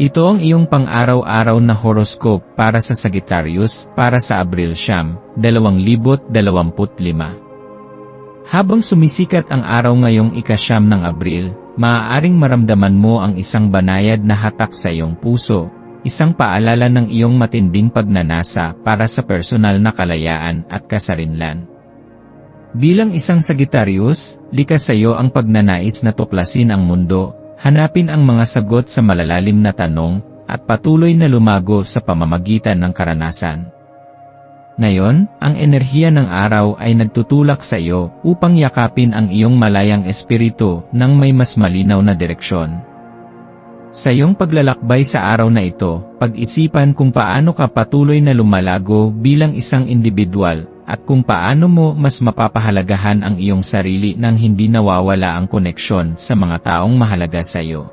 Ito ang iyong pang-araw-araw na horoscope para sa Sagittarius para sa Abril Siyam, 2025. Habang sumisikat ang araw ngayong ikasyam ng Abril, maaaring maramdaman mo ang isang banayad na hatak sa iyong puso, isang paalala ng iyong matinding pagnanasa para sa personal na kalayaan at kasarinlan. Bilang isang Sagittarius, likas sa iyo ang pagnanais na tuklasin ang mundo, Hanapin ang mga sagot sa malalalim na tanong, at patuloy na lumago sa pamamagitan ng karanasan. Ngayon, ang enerhiya ng araw ay nagtutulak sa iyo upang yakapin ang iyong malayang espiritu ng may mas malinaw na direksyon. Sa iyong paglalakbay sa araw na ito, pag-isipan kung paano ka patuloy na lumalago bilang isang individual at kung paano mo mas mapapahalagahan ang iyong sarili nang hindi nawawala ang koneksyon sa mga taong mahalaga sa iyo.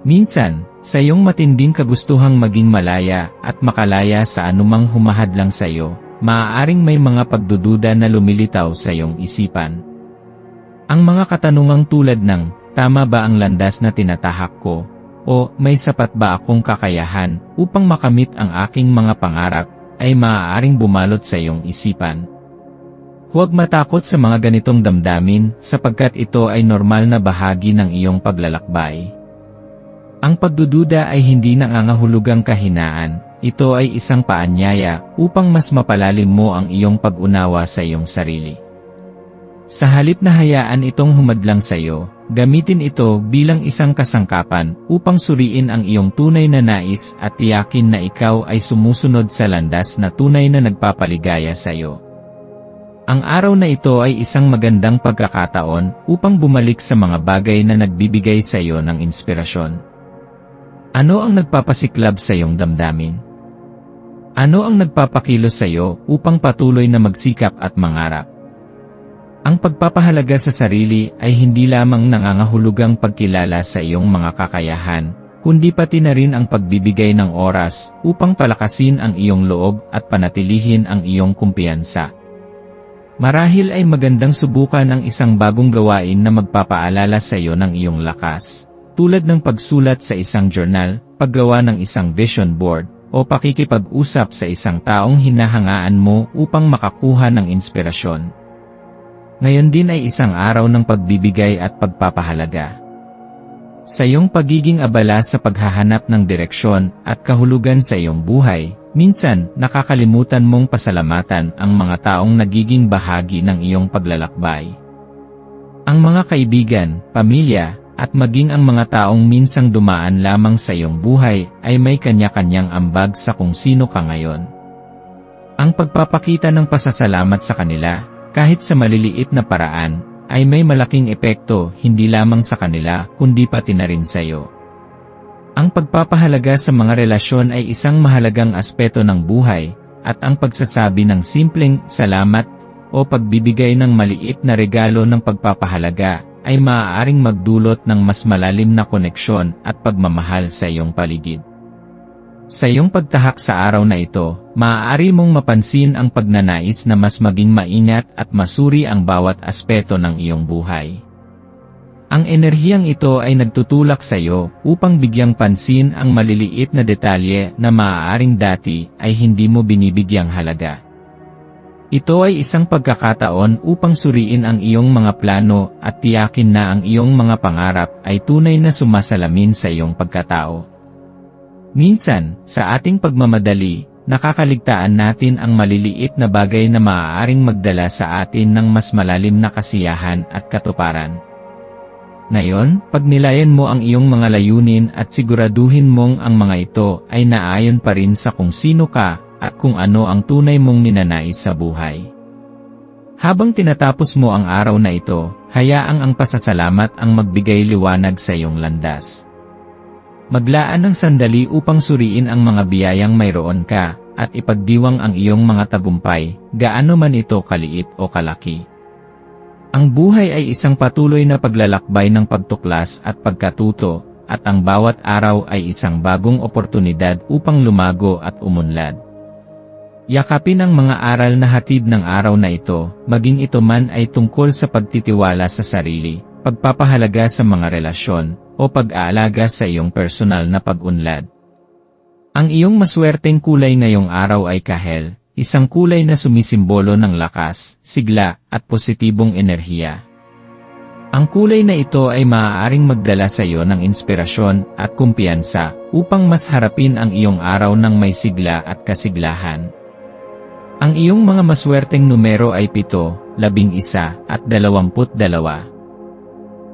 Minsan, sa iyong matinding kagustuhang maging malaya at makalaya sa anumang humahadlang sa iyo, maaaring may mga pagdududa na lumilitaw sa iyong isipan. Ang mga katanungang tulad ng, tama ba ang landas na tinatahak ko? O, may sapat ba akong kakayahan upang makamit ang aking mga pangarap ay maaaring bumalot sa iyong isipan. Huwag matakot sa mga ganitong damdamin sapagkat ito ay normal na bahagi ng iyong paglalakbay. Ang pagdududa ay hindi nangangahulugang kahinaan, ito ay isang paanyaya upang mas mapalalim mo ang iyong pag-unawa sa iyong sarili. Sa halip na hayaan itong humadlang sa iyo, gamitin ito bilang isang kasangkapan upang suriin ang iyong tunay na nais at tiyakin na ikaw ay sumusunod sa landas na tunay na nagpapaligaya sa iyo. Ang araw na ito ay isang magandang pagkakataon upang bumalik sa mga bagay na nagbibigay sa iyo ng inspirasyon. Ano ang nagpapasiklab sa iyong damdamin? Ano ang nagpapakilos sa iyo upang patuloy na magsikap at mangarap? Ang pagpapahalaga sa sarili ay hindi lamang nangangahulugang pagkilala sa iyong mga kakayahan, kundi pati na rin ang pagbibigay ng oras upang palakasin ang iyong loob at panatilihin ang iyong kumpiyansa. Marahil ay magandang subukan ang isang bagong gawain na magpapaalala sa iyo ng iyong lakas, tulad ng pagsulat sa isang journal, paggawa ng isang vision board, o pakikipag-usap sa isang taong hinahangaan mo upang makakuha ng inspirasyon. Ngayon din ay isang araw ng pagbibigay at pagpapahalaga. Sa iyong pagiging abala sa paghahanap ng direksyon at kahulugan sa iyong buhay, minsan nakakalimutan mong pasalamatan ang mga taong nagiging bahagi ng iyong paglalakbay. Ang mga kaibigan, pamilya, at maging ang mga taong minsang dumaan lamang sa iyong buhay ay may kanya-kanyang ambag sa kung sino ka ngayon. Ang pagpapakita ng pasasalamat sa kanila kahit sa maliliit na paraan, ay may malaking epekto hindi lamang sa kanila kundi pati na rin sa iyo. Ang pagpapahalaga sa mga relasyon ay isang mahalagang aspeto ng buhay, at ang pagsasabi ng simpleng salamat o pagbibigay ng maliit na regalo ng pagpapahalaga ay maaaring magdulot ng mas malalim na koneksyon at pagmamahal sa iyong paligid. Sa iyong pagtahak sa araw na ito, maaari mong mapansin ang pagnanais na mas maging maingat at masuri ang bawat aspeto ng iyong buhay. Ang enerhiyang ito ay nagtutulak sa iyo upang bigyang pansin ang maliliit na detalye na maaaring dati ay hindi mo binibigyang halaga. Ito ay isang pagkakataon upang suriin ang iyong mga plano at tiyakin na ang iyong mga pangarap ay tunay na sumasalamin sa iyong pagkatao. Minsan, sa ating pagmamadali, nakakaligtaan natin ang maliliit na bagay na maaaring magdala sa atin ng mas malalim na kasiyahan at katuparan. Ngayon, pagnilayan mo ang iyong mga layunin at siguraduhin mong ang mga ito ay naayon pa rin sa kung sino ka at kung ano ang tunay mong ninanais sa buhay. Habang tinatapos mo ang araw na ito, hayaang ang pasasalamat ang magbigay liwanag sa iyong landas. Maglaan ng sandali upang suriin ang mga biyayang mayroon ka, at ipagdiwang ang iyong mga tagumpay, gaano man ito kaliit o kalaki. Ang buhay ay isang patuloy na paglalakbay ng pagtuklas at pagkatuto, at ang bawat araw ay isang bagong oportunidad upang lumago at umunlad. Yakapin ang mga aral na hatid ng araw na ito, maging ito man ay tungkol sa pagtitiwala sa sarili, pagpapahalaga sa mga relasyon, o pag-aalaga sa iyong personal na pag-unlad. Ang iyong maswerteng kulay ngayong araw ay kahel, isang kulay na sumisimbolo ng lakas, sigla, at positibong enerhiya. Ang kulay na ito ay maaaring magdala sa iyo ng inspirasyon at kumpiyansa upang mas harapin ang iyong araw ng may sigla at kasiglahan. Ang iyong mga maswerteng numero ay 7, 11 at 22.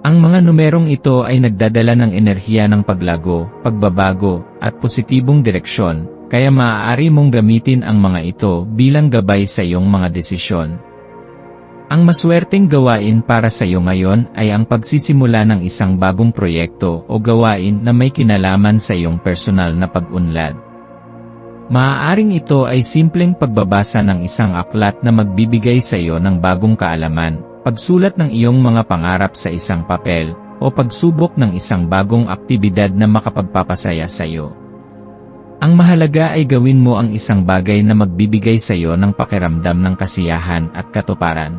Ang mga numerong ito ay nagdadala ng enerhiya ng paglago, pagbabago, at positibong direksyon, kaya maaari mong gamitin ang mga ito bilang gabay sa iyong mga desisyon. Ang maswerteng gawain para sa iyo ngayon ay ang pagsisimula ng isang bagong proyekto o gawain na may kinalaman sa iyong personal na pag-unlad. Maaaring ito ay simpleng pagbabasa ng isang aklat na magbibigay sa iyo ng bagong kaalaman, pagsulat ng iyong mga pangarap sa isang papel, o pagsubok ng isang bagong aktibidad na makapagpapasaya sa iyo. Ang mahalaga ay gawin mo ang isang bagay na magbibigay sa iyo ng pakiramdam ng kasiyahan at katuparan.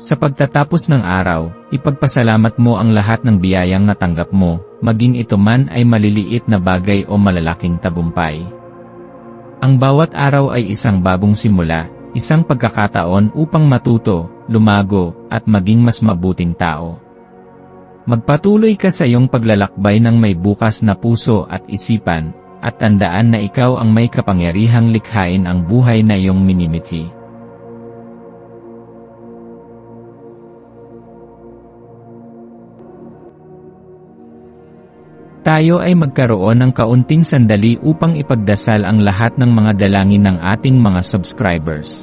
Sa pagtatapos ng araw, ipagpasalamat mo ang lahat ng biyayang natanggap mo, maging ito man ay maliliit na bagay o malalaking tagumpay. Ang bawat araw ay isang bagong simula, isang pagkakataon upang matuto, lumago, at maging mas mabuting tao. Magpatuloy ka sa iyong paglalakbay ng may bukas na puso at isipan, at tandaan na ikaw ang may kapangyarihang likhain ang buhay na iyong minimithi. Tayo ay magkaroon ng kaunting sandali upang ipagdasal ang lahat ng mga dalangin ng ating mga subscribers,